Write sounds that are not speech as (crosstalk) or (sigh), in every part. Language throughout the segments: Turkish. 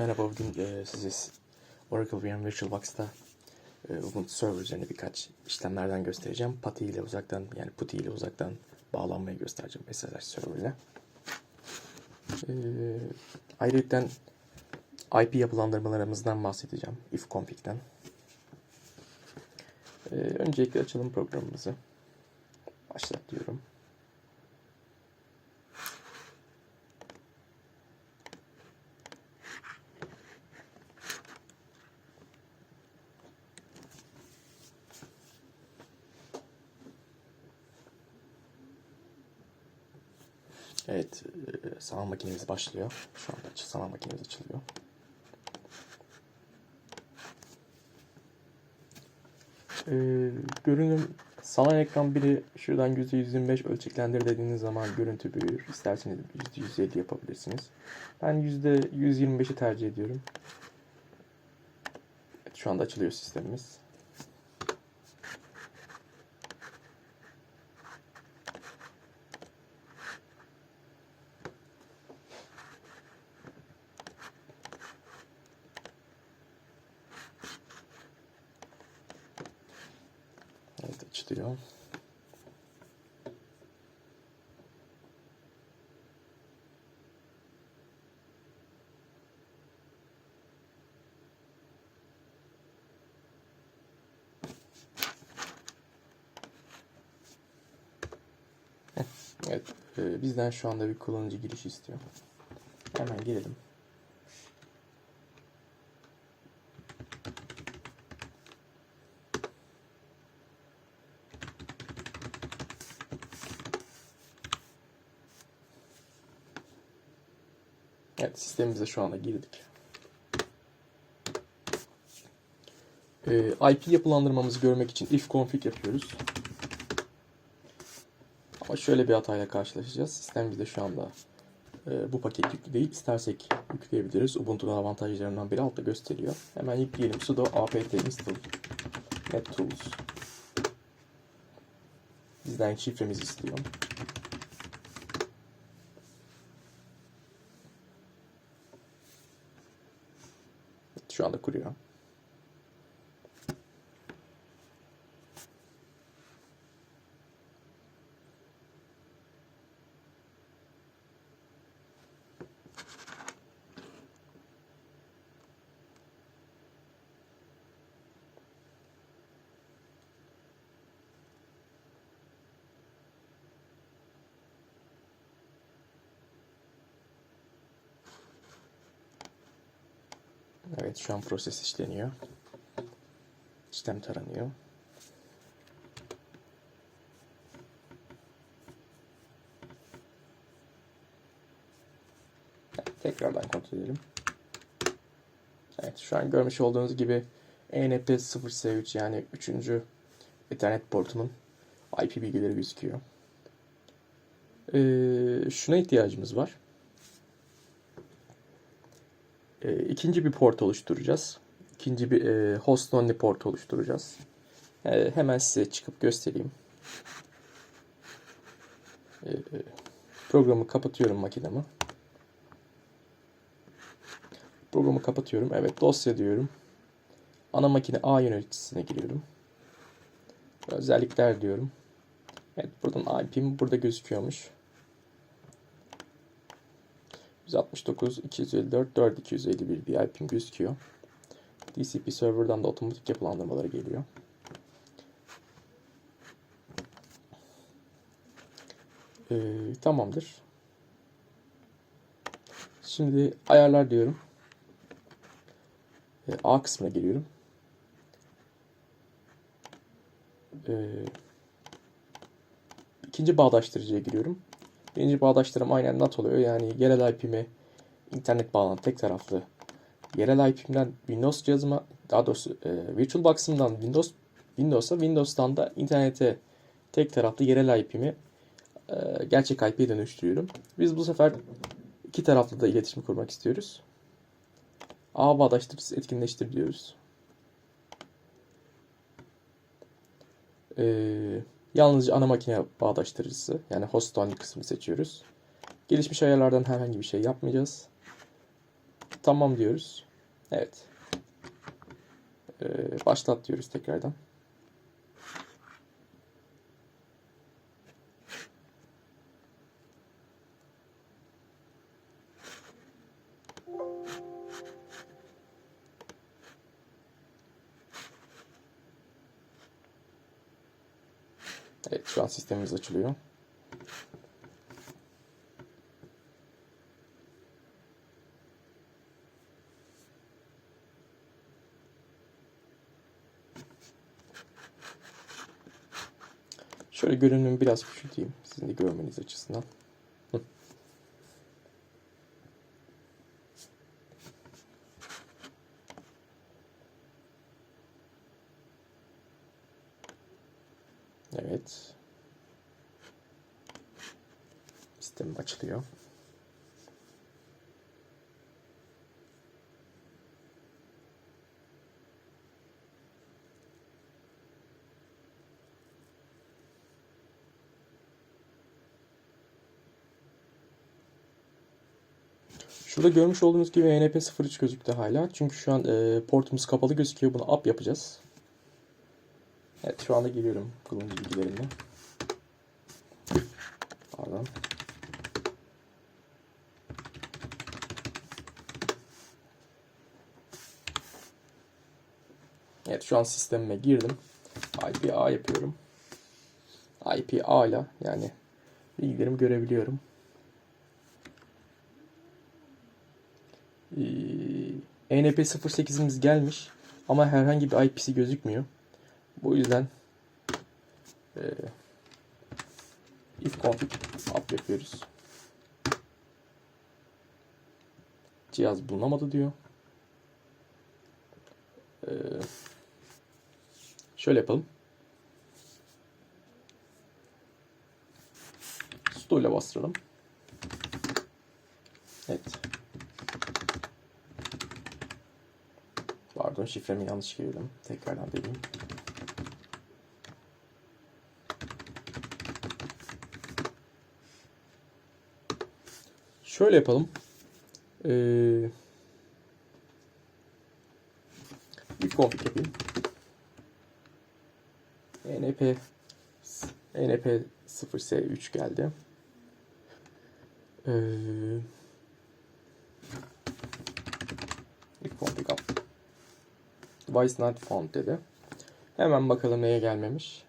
Merhaba, bugün e, size Oracle VM VirtualBox'ta e, Ubuntu Server üzerine birkaç işlemlerden göstereceğim. PuTTY ile uzaktan, yani PuTTY ile uzaktan bağlanmayı göstereceğim SSH Server ile. E, ayrıca IP yapılandırmalarımızdan bahsedeceğim, ifconfig'den. E, öncelikle açalım programımızı. Başlat diyorum. Evet, sanal makinemiz başlıyor. Şu anda sanal makinemiz açılıyor. E, görünüm sanal ekran biri şuradan %125 ölçeklendir dediğiniz zaman görüntü büyür. İsterseniz %150 yapabilirsiniz. Ben %125'i tercih ediyorum. Evet, şu anda açılıyor sistemimiz. Evet açılıyor. Heh, Evet, bizden şu anda bir kullanıcı girişi istiyor. Hemen girelim. Evet, sistemimize şu anda girdik. Ee, IP yapılandırmamızı görmek için if config yapıyoruz. Ama şöyle bir hatayla karşılaşacağız. Sistem bizde şu anda e, bu paket yüklü değil. İstersek yükleyebiliriz. Ubuntu'nun avantajlarından biri altta gösteriyor. Hemen yükleyelim. sudo apt install nettools. Bizden şifremizi istiyor. Şu anda kuruyor. Evet şu an proses işleniyor. İşlem taranıyor. Tekrardan kontrol edelim. Evet şu an görmüş olduğunuz gibi ENP 0S3 yani 3. Ethernet portumun IP bilgileri gözüküyor. Ee, şuna ihtiyacımız var. E, ikinci bir port oluşturacağız. İkinci bir e, host only port oluşturacağız. E, hemen size çıkıp göstereyim. E, e, programı kapatıyorum makinemi. Programı kapatıyorum. Evet dosya diyorum. Ana makine A yöneticisine giriyorum. Özellikler diyorum. Evet buradan IP'm burada gözüküyormuş. 169, 254, 4, 251 bir IP'm gözüküyor. DCP server'dan da otomatik yapılandırmaları geliyor. Ee, tamamdır. Şimdi ayarlar diyorum. Ee, A kısmına giriyorum. Ee, ikinci bağdaştırıcıya giriyorum. Birinci bağdaştırım aynen NAT oluyor. Yani yerel IP'mi internet bağlantı tek taraflı yerel IP'mden Windows cihazıma daha doğrusu e, VirtualBox'ımdan Windows Windows'a Windows'tan da internete tek taraflı yerel IP'mi e, gerçek IP'ye dönüştürüyorum. Biz bu sefer iki taraflı da iletişim kurmak istiyoruz. A bağdaştırıcısı etkinleştir diyoruz. Ee, Yalnızca ana makine bağdaştırıcısı yani host only kısmını seçiyoruz. Gelişmiş ayarlardan herhangi bir şey yapmayacağız. Tamam diyoruz. Evet. Ee, başlat diyoruz tekrardan. Sistemimiz açılıyor. Şöyle görünümü biraz küçülteyim sizin de görmeniz açısından. Hı. Evet. Sistem açılıyor. Şurada görmüş olduğunuz gibi ENP03 gözüktü hala. Çünkü şu an e, portumuz kapalı gözüküyor. Bunu up yapacağız. Evet şu anda geliyorum kullanıcı bilgilerimle. Pardon. Evet şu an sistemime girdim. IP A yapıyorum. IP A ile yani bilgilerimi görebiliyorum. Ee, ENP08'imiz gelmiş ama herhangi bir IP'si gözükmüyor. Bu yüzden e, if config up yapıyoruz. Cihaz bulunamadı diyor. Ee, şöyle yapalım. Sudo ile bastıralım. Evet. Pardon şifremi yanlış girdim. Tekrardan deneyeyim. Şöyle yapalım. Ee, bir config yapayım. NP NP 0S3 geldi. Ee, if up. Device not found dedi. Hemen bakalım neye gelmemiş.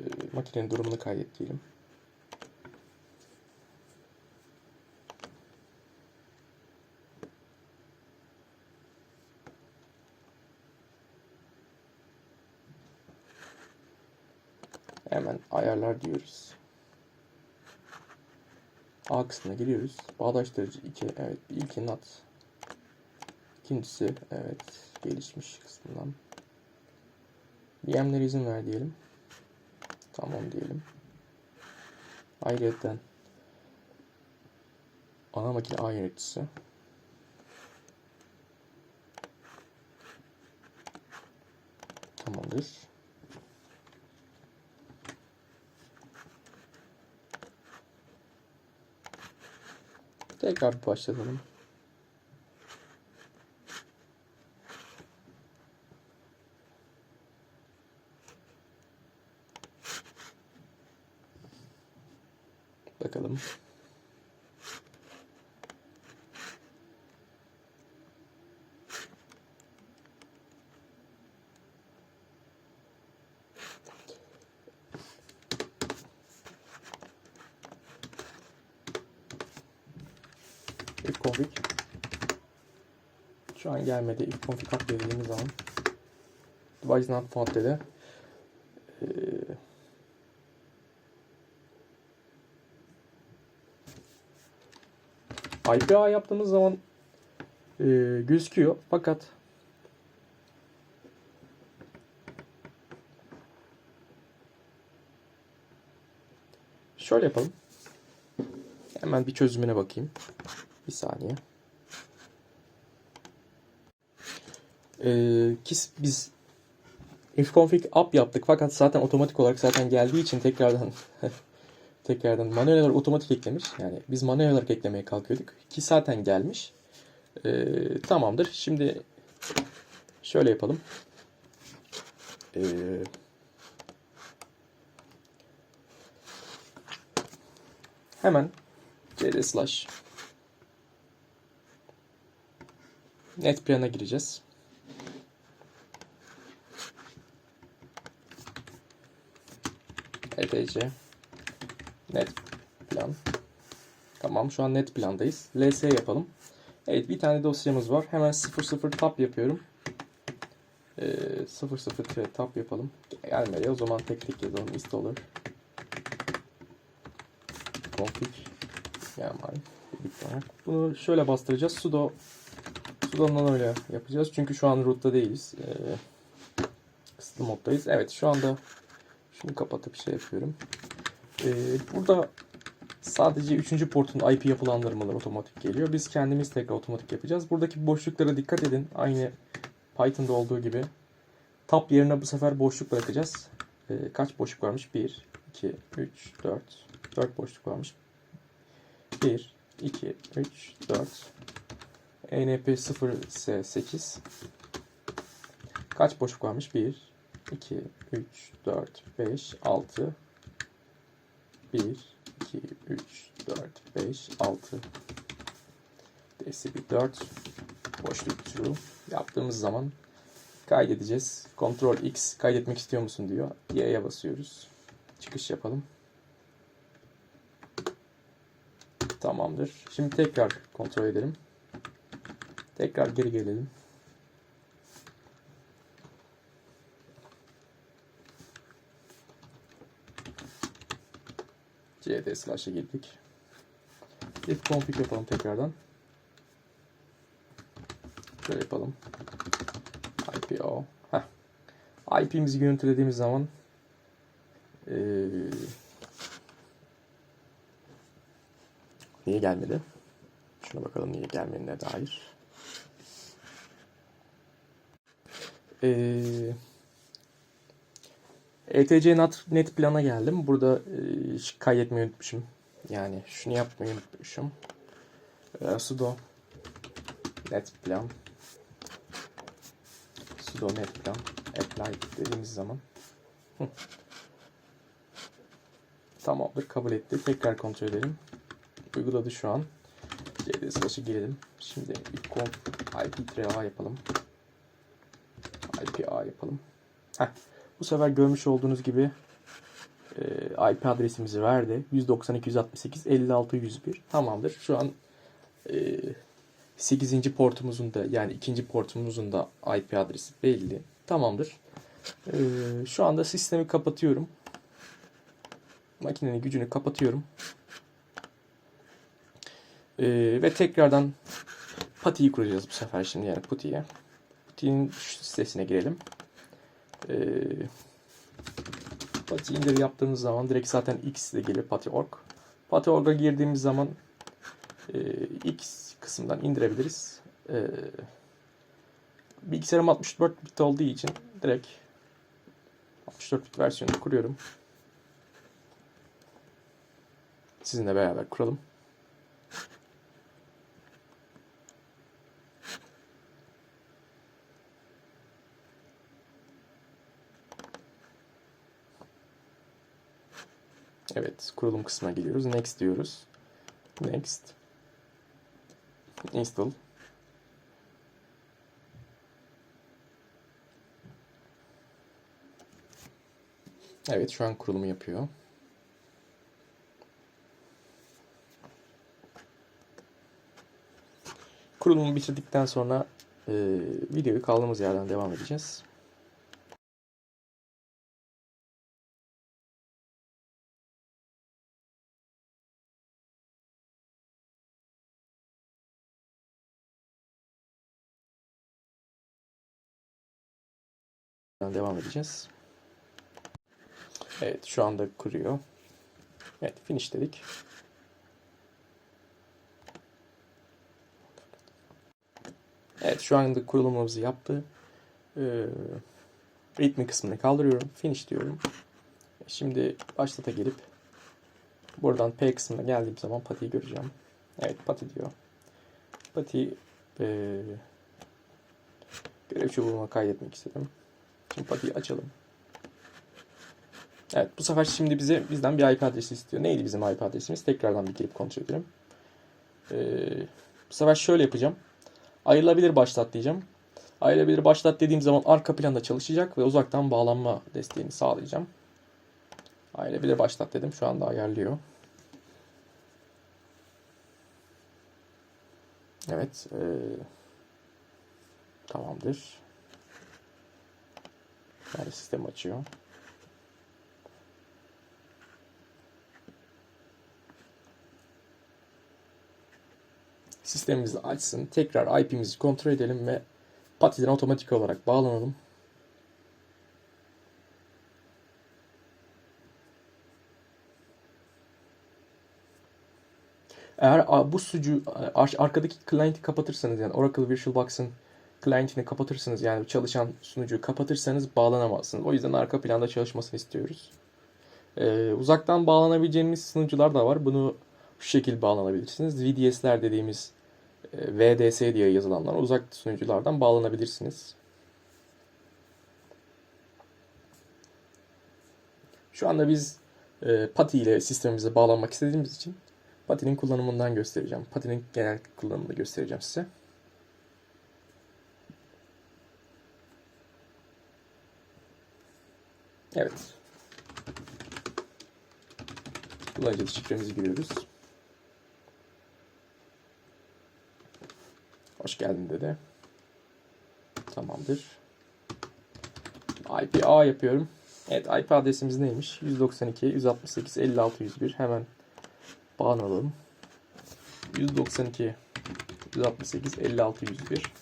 Ee, makinenin durumunu kaydet diyelim. Hemen ayarlar diyoruz. A kısmına giriyoruz. Bağdaştırıcı 2. Evet ilki NAT. İkincisi evet gelişmiş kısmından. VM'lere izin ver diyelim. Tamam diyelim. Ayrıca ana makine A. Tamamdır. Tekrar başlatalım. Bakalım. If config şu an gelmedi. If config up dediğimiz zaman device not found dedi. Ee, IPA yaptığımız zaman e, gözüküyor fakat şöyle yapalım. Hemen bir çözümüne bakayım. Bir saniye. Ee, kis, biz if config up yaptık fakat zaten otomatik olarak zaten geldiği için tekrardan (laughs) tekrardan manuel olarak otomatik eklemiş. Yani biz manuel olarak eklemeye kalkıyorduk. Ki zaten gelmiş. Ee, tamamdır. Şimdi şöyle yapalım. Ee, hemen cd slash net plan'a gireceğiz. ETC net plan. Tamam şu an net plandayız. ls yapalım. Evet bir tane dosyamız var. Hemen 00 tab yapıyorum. Ee, 00 tab yapalım. Gelmedi o zaman tek tek yazalım. Installer config yani. Bunu şöyle bastıracağız. sudo sudo'dan öyle yapacağız. Çünkü şu an root'ta değiliz. Ee, kısıtlı moddayız. Evet şu anda şunu kapatıp şey yapıyorum. Ee, burada sadece 3. portun IP yapılandırmaları otomatik geliyor. Biz kendimiz tekrar otomatik yapacağız. Buradaki boşluklara dikkat edin. Aynı Python'da olduğu gibi. Tab yerine bu sefer boşluk bırakacağız. Ee, kaç boşluk varmış? 1, 2, 3, 4. 4 boşluk varmış. 1, 2, 3, 4. ENP 0S8. Kaç boşluk varmış? 1, 2, 3, 4, 5, 6. 1, 2, 3, 4, 5, 6. DSP 4. Boşluk true. Yaptığımız zaman kaydedeceğiz. Ctrl X kaydetmek istiyor musun diyor. Y'ye basıyoruz. Çıkış yapalım. Tamamdır. Şimdi tekrar kontrol edelim. Tekrar geri gelelim. Cd slash'a girdik. Git config yapalım tekrardan. Şöyle yapalım. IPO. Heh. IP'mizi görüntülediğimiz zaman ee, niye gelmedi? Şuna bakalım niye gelmediğine dair. Ee, ETC net, net plana geldim. Burada e, kaydetmeyi unutmuşum. Yani şunu yapmayı unutmuşum. E, sudo net plan sudo net plan apply dediğimiz zaman Hı. tamamdır kabul etti. Tekrar kontrol edelim. Uyguladı şu an. cd girelim. Şimdi ilk ip yapalım. IPA yapalım. Heh. Bu sefer görmüş olduğunuz gibi e, IP adresimizi verdi. 192.168.56.101 tamamdır. Şu an e, 8. portumuzun da yani ikinci portumuzun da IP adresi belli. Tamamdır. E, şu anda sistemi kapatıyorum. Makinenin gücünü kapatıyorum. E, ve tekrardan PuTTY'yi kuracağız bu sefer şimdi yani PuTTY'ye. PuTTY'nin sitesine girelim. Ee, Pati indir yaptığımız zaman direkt zaten X ile geliyor Pati.org. Pati.org'a girdiğimiz zaman e, X kısımdan indirebiliriz. E, bilgisayarım 64 bit olduğu için direkt 64 bit versiyonu kuruyorum. Sizinle beraber kuralım. Evet, kurulum kısmına geliyoruz. Next diyoruz. Next. Install. Evet, şu an kurulumu yapıyor. Kurulumu bitirdikten sonra e, videoyu kaldığımız yerden devam edeceğiz. Devam edeceğiz. Evet şu anda kuruyor. Evet finish dedik. Evet şu anda kurulumumuzu yaptı. Ee, ritmi kısmını kaldırıyorum. Finish diyorum. Şimdi başlata gelip Buradan P kısmına geldiğim zaman patiyi göreceğim. Evet pati diyor. Pati e, görev çubuğuma kaydetmek istedim. Şimdi patiyi açalım. Evet bu sefer şimdi bize bizden bir IP adresi istiyor. Neydi bizim IP adresimiz? Tekrardan bir girip kontrol edelim. Ee, bu sefer şöyle yapacağım. Ayrılabilir başlat diyeceğim. Ayrılabilir başlat dediğim zaman arka planda çalışacak ve uzaktan bağlanma desteğini sağlayacağım. Ayrılabilir başlat dedim. Şu anda ayarlıyor. Evet. ee, tamamdır. Yani sistem açıyor. Sistemimizi açsın. Tekrar IP'mizi kontrol edelim ve Pati'den otomatik olarak bağlanalım. Eğer bu sucu ar- arkadaki client'i kapatırsanız yani Oracle VirtualBox'ın client'ini kapatırsanız yani çalışan sunucuyu kapatırsanız bağlanamazsınız. O yüzden arka planda çalışmasını istiyoruz. Ee, uzaktan bağlanabileceğimiz sunucular da var. Bunu şu şekilde bağlanabilirsiniz. VDS'ler dediğimiz e, VDS diye yazılanlar uzak sunuculardan bağlanabilirsiniz. Şu anda biz e, Pati ile sistemimize bağlanmak istediğimiz için Pati'nin kullanımından göstereceğim. Pati'nin genel kullanımını göstereceğim size. Evet. Kullanıcı şifremizi giriyoruz. Hoş geldin dedi. Tamamdır. IP A yapıyorum. Evet IP adresimiz neymiş? 192 168 56 101. Hemen bağlanalım. 192 168 56 101.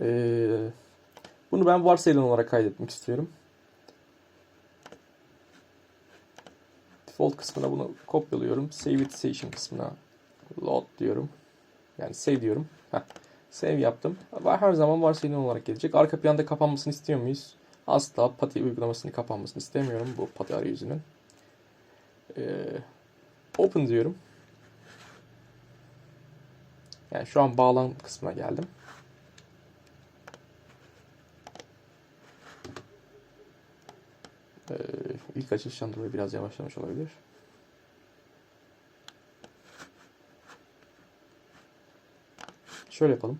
Ee, bunu ben varsayılan olarak kaydetmek istiyorum. Default kısmına bunu kopyalıyorum. Save it session kısmına load diyorum. Yani save diyorum. Heh. Save yaptım. Her zaman varsayılan olarak gelecek. Arka planda kapanmasını istiyor muyuz? Asla Pati uygulamasını kapanmasını istemiyorum bu Pati arayüzünün. Ee, open diyorum. Yani şu an bağlan kısmına geldim. Ee, ilk açılıştan dolayı biraz yavaşlamış olabilir. Şöyle yapalım.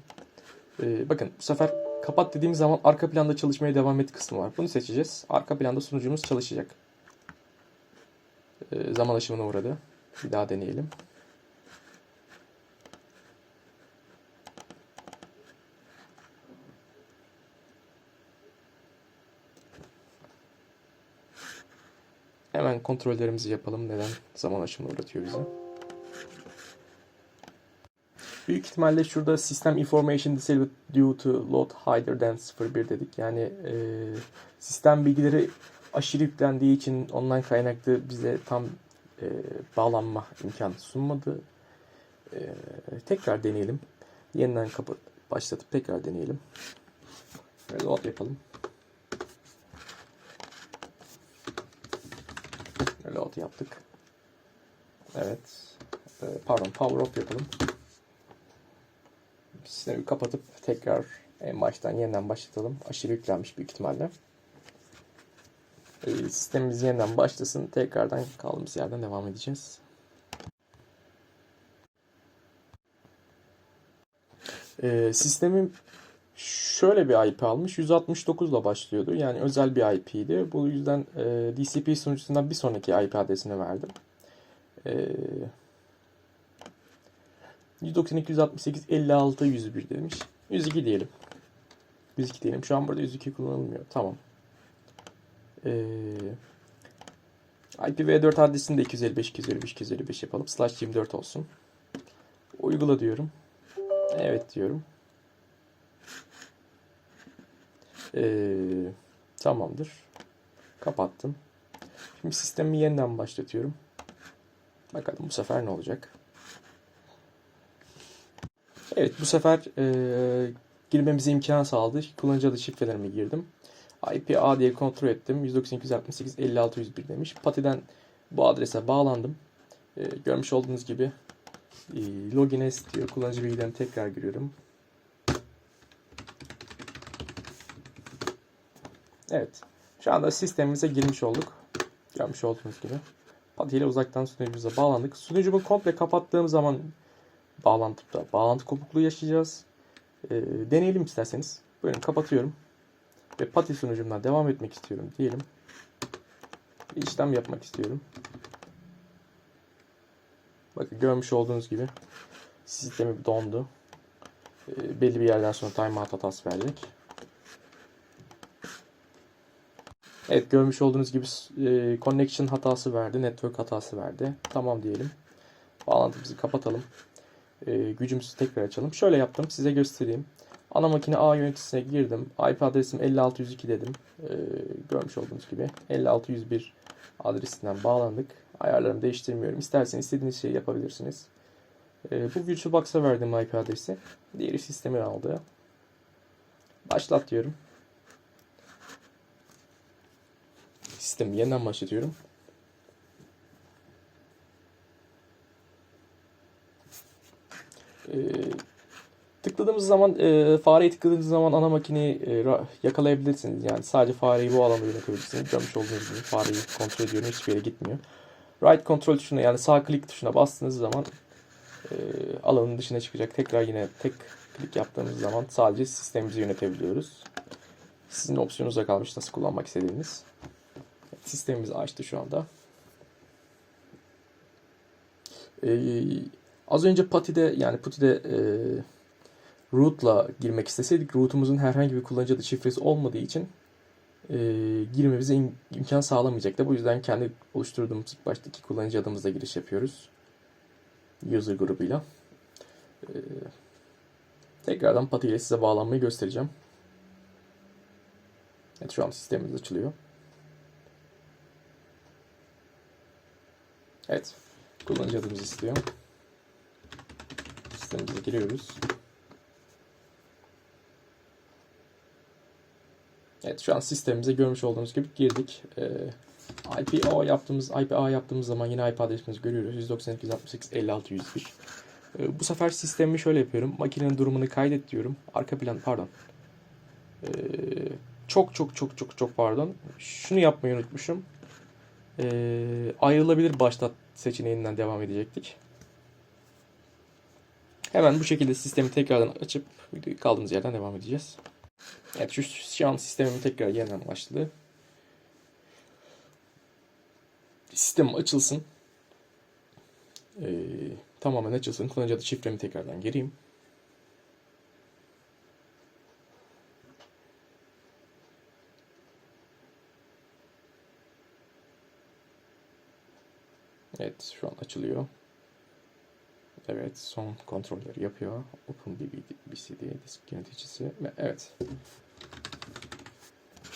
Ee, bakın bu sefer kapat dediğimiz zaman arka planda çalışmaya devam et kısmı var. Bunu seçeceğiz. Arka planda sunucumuz çalışacak. Ee, zaman aşımına uğradı. Bir daha deneyelim. Hemen kontrollerimizi yapalım. Neden zaman aşımına uğratıyor bizi. Büyük ihtimalle şurada System Information Disabled Due to Load Higher than 01 dedik. Yani e, sistem bilgileri aşırı yüklendiği için online kaynaklı bize tam e, bağlanma imkanı sunmadı. E, tekrar deneyelim. Yeniden kapı başlatıp tekrar deneyelim. Reload yapalım. Reload yaptık. Evet. E, pardon power off yapalım sistemi kapatıp tekrar en baştan yeniden başlatalım. Aşırı yüklenmiş büyük ihtimalle. E, sistemimiz yeniden başlasın. Tekrardan kaldığımız yerden devam edeceğiz. E, sistemim şöyle bir IP almış. 169 ile başlıyordu. Yani özel bir IP'ydi. Bu yüzden e, DCP sunucusundan bir sonraki IP adresini verdim. E, 192, 168, 56, 101 demiş. 102 diyelim. 102 diyelim. Şu an burada 102 kullanılmıyor. Tamam. Ee, IPv4 adresini de 255, 255, 255 yapalım. Slash 24 olsun. Uygula diyorum. Evet diyorum. Ee, tamamdır. Kapattım. Şimdi sistemi yeniden başlatıyorum. Bakalım bu sefer ne olacak. Evet bu sefer e, girmemize imkan sağladı. Kullanıcı adı şifrelerimi girdim. IP A diye kontrol ettim. 192.168.56.101 demiş. Pati'den Bu adrese bağlandım. Ee, görmüş olduğunuz gibi e, login diyor. Kullanıcı bilgilerini tekrar giriyorum. Evet. Şu anda sistemimize girmiş olduk. Görmüş olduğunuz gibi. Pati ile uzaktan sunucumuza bağlandık. Sunucumu komple kapattığım zaman bağlantıda bağlantı kopukluğu yaşayacağız. Ee, deneyelim isterseniz. Buyurun kapatıyorum. Ve Pati sunucumdan devam etmek istiyorum diyelim. Bir işlem yapmak istiyorum. Bakın görmüş olduğunuz gibi sistemi dondu. Ee, belli bir yerden sonra timeout hatası verecek. Evet görmüş olduğunuz gibi e, connection hatası verdi, network hatası verdi. Tamam diyelim. Bağlantımızı kapatalım. E, gücümüzü tekrar açalım. Şöyle yaptım size göstereyim. Ana makine A yöneticisine girdim. IP adresim 5602 dedim. E, görmüş olduğunuz gibi 5601 adresinden bağlandık. Ayarlarımı değiştirmiyorum. İsterseniz istediğiniz şeyi yapabilirsiniz. E, bu VirtualBox'a verdim IP adresi. Diğeri sistemin aldığı. Başlat diyorum. Sistemi yeniden başlatıyorum. Ee, tıkladığımız zaman e, fareyi tıkladığınız zaman ana makineyi e, yakalayabilirsiniz. Yani sadece fareyi bu alanda yönetebilirsiniz. Görmüş olduğunuz gibi fareyi kontrol ediyorum. Hiçbir yere gitmiyor. Right kontrol tuşuna yani sağ klik tuşuna bastığınız zaman e, alanın dışına çıkacak. Tekrar yine tek klik yaptığımız zaman sadece sistemimizi yönetebiliyoruz. Sizin opsiyonunuza kalmış nasıl kullanmak istediğiniz. Sistemimizi açtı şu anda. Ee, az önce Puti'de yani Puti'de e, root'la girmek isteseydik root'umuzun herhangi bir kullanıcı adı şifresi olmadığı için e, girmemize im- imkan sağlamayacaktı. Bu yüzden kendi oluşturduğumuz ilk baştaki kullanıcı adımızla giriş yapıyoruz. User grubuyla. E, tekrardan Pati ile size bağlanmayı göstereceğim. Evet şu an sistemimiz açılıyor. Evet. Kullanıcı adımızı istiyor. Sistemimize giriyoruz. Evet şu an sistemimize görmüş olduğunuz gibi girdik. Ee, IPO yaptığımız IPA yaptığımız zaman yine IP adresimizi görüyoruz. 192.168.56.101. Ee, bu sefer sistemimi şöyle yapıyorum. Makinenin durumunu kaydet diyorum. Arka plan pardon. Ee, çok çok çok çok çok pardon. Şunu yapmayı unutmuşum. Ee, ayrılabilir başlat seçeneğinden devam edecektik. Hemen bu şekilde sistemi tekrardan açıp kaldığımız yerden devam edeceğiz. Evet şu, şu an sistemim tekrar yeniden başladı. Sistem açılsın. Ee, tamamen açılsın. Kullanıcı adı şifremi tekrardan gireyim. Evet şu an açılıyor. Evet son kontrolleri yapıyor. OpenBCD disk yöneticisi ve evet.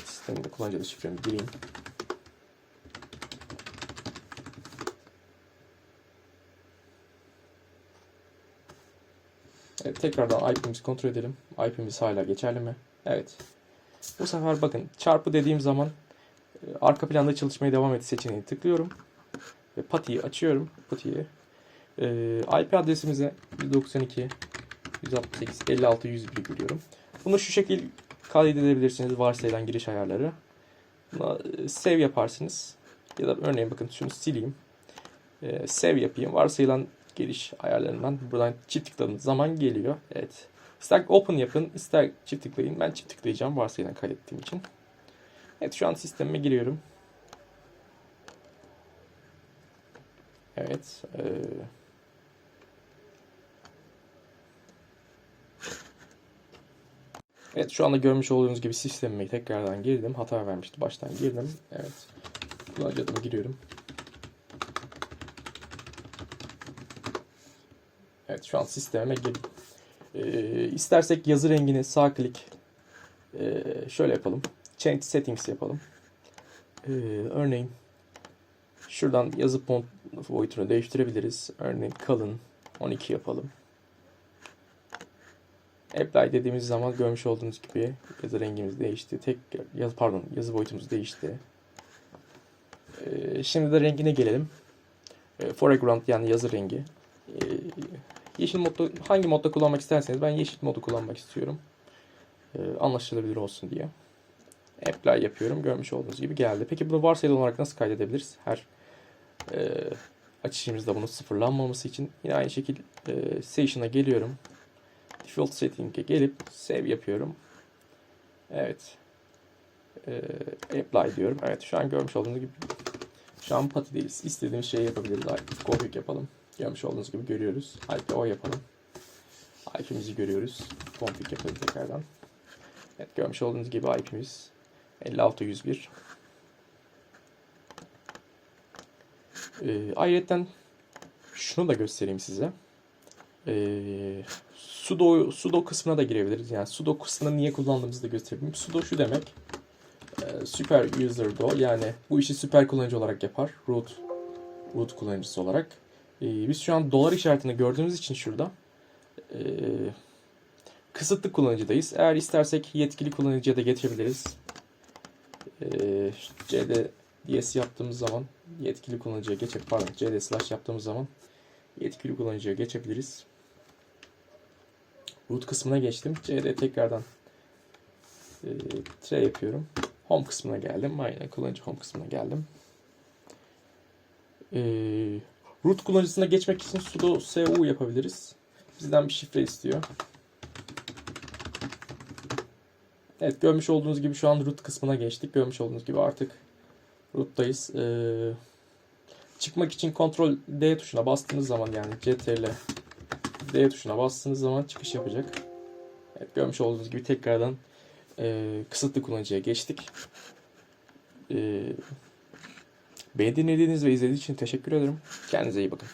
Sistemde kullanıcı adı şifremi gireyim. Evet, tekrardan IP'mizi kontrol edelim. IP'miz hala geçerli mi? Evet. Bu sefer bakın çarpı dediğim zaman e, arka planda çalışmaya devam et seçeneğini tıklıyorum. Ve Pati'yi açıyorum. Pati'yi. Ee, IP adresimize 192 168 56 101 giriyorum. Bunu şu şekil kaydedebilirsiniz varsayılan giriş ayarları. Buna e, save yaparsınız. Ya da örneğin bakın şunu sileyim. Ee, save yapayım. Varsayılan giriş ayarlarından buradan çift tıkladığınız zaman geliyor. Evet. İster open yapın, ister çift tıklayın. Ben çift tıklayacağım varsayılan kaydettiğim için. Evet şu an sistemime giriyorum. Evet. E, evet şu anda görmüş olduğunuz gibi sistemime tekrardan girdim. Hata vermişti. Baştan girdim. Evet. Kullanıcı adımı giriyorum. Evet şu an sistemime girdim. E, istersek yazı rengini sağ klik e, şöyle yapalım. Change settings yapalım. E, örneğin Şuradan yazı font boyutunu değiştirebiliriz. Örneğin kalın 12 yapalım. Apply dediğimiz zaman görmüş olduğunuz gibi yazı rengimiz değişti. Tek yazı pardon yazı boyutumuz değişti. Ee, şimdi de rengine gelelim. Ee, foreground yani yazı rengi. Ee, yeşil modda hangi modda kullanmak isterseniz ben yeşil modu kullanmak istiyorum. Ee, anlaşılabilir olsun diye. Apply yapıyorum. Görmüş olduğunuz gibi geldi. Peki bunu varsayılı olarak nasıl kaydedebiliriz? Her e, açışımızda bunun sıfırlanmaması için yine aynı şekilde e, Station'a geliyorum. Default Setting'e gelip Save yapıyorum. Evet. E, apply diyorum. Evet şu an görmüş olduğunuz gibi şu an pati değiliz. İstediğimiz şeyi yapabiliriz. Config yapalım. Görmüş olduğunuz gibi görüyoruz. IPO yapalım. IP'mizi görüyoruz. Config yapalım tekrardan. Evet görmüş olduğunuz gibi IP'miz 56101. Ee, ayrıca şunu da göstereyim size. Ee, sudo, sudo kısmına da girebiliriz. Yani sudo kısmını niye kullandığımızı da göstereyim. Sudo şu demek. Ee, super user do yani bu işi süper kullanıcı olarak yapar. Root root kullanıcısı olarak. Ee, biz şu an dolar işaretini gördüğümüz için şurada ee, kısıtlı kullanıcıdayız. Eğer istersek yetkili kullanıcıya da getirebiliriz. Ee, cd ds yaptığımız zaman yetkili kullanıcıya geçip pardon cd slash yaptığımız zaman yetkili kullanıcıya geçebiliriz. Root kısmına geçtim. cd tekrardan e, tire yapıyorum. Home kısmına geldim. Aynen kullanıcı home kısmına geldim. E, root kullanıcısına geçmek için sudo su yapabiliriz. Bizden bir şifre istiyor. Evet görmüş olduğunuz gibi şu an root kısmına geçtik. Görmüş olduğunuz gibi artık root'tayız. Ee, çıkmak için Ctrl D tuşuna bastığınız zaman yani CTRL D tuşuna bastığınız zaman çıkış yapacak. Evet görmüş olduğunuz gibi tekrardan e, kısıtlı kullanıcıya geçtik. E, beni dinlediğiniz ve izlediğiniz için teşekkür ederim. Kendinize iyi bakın.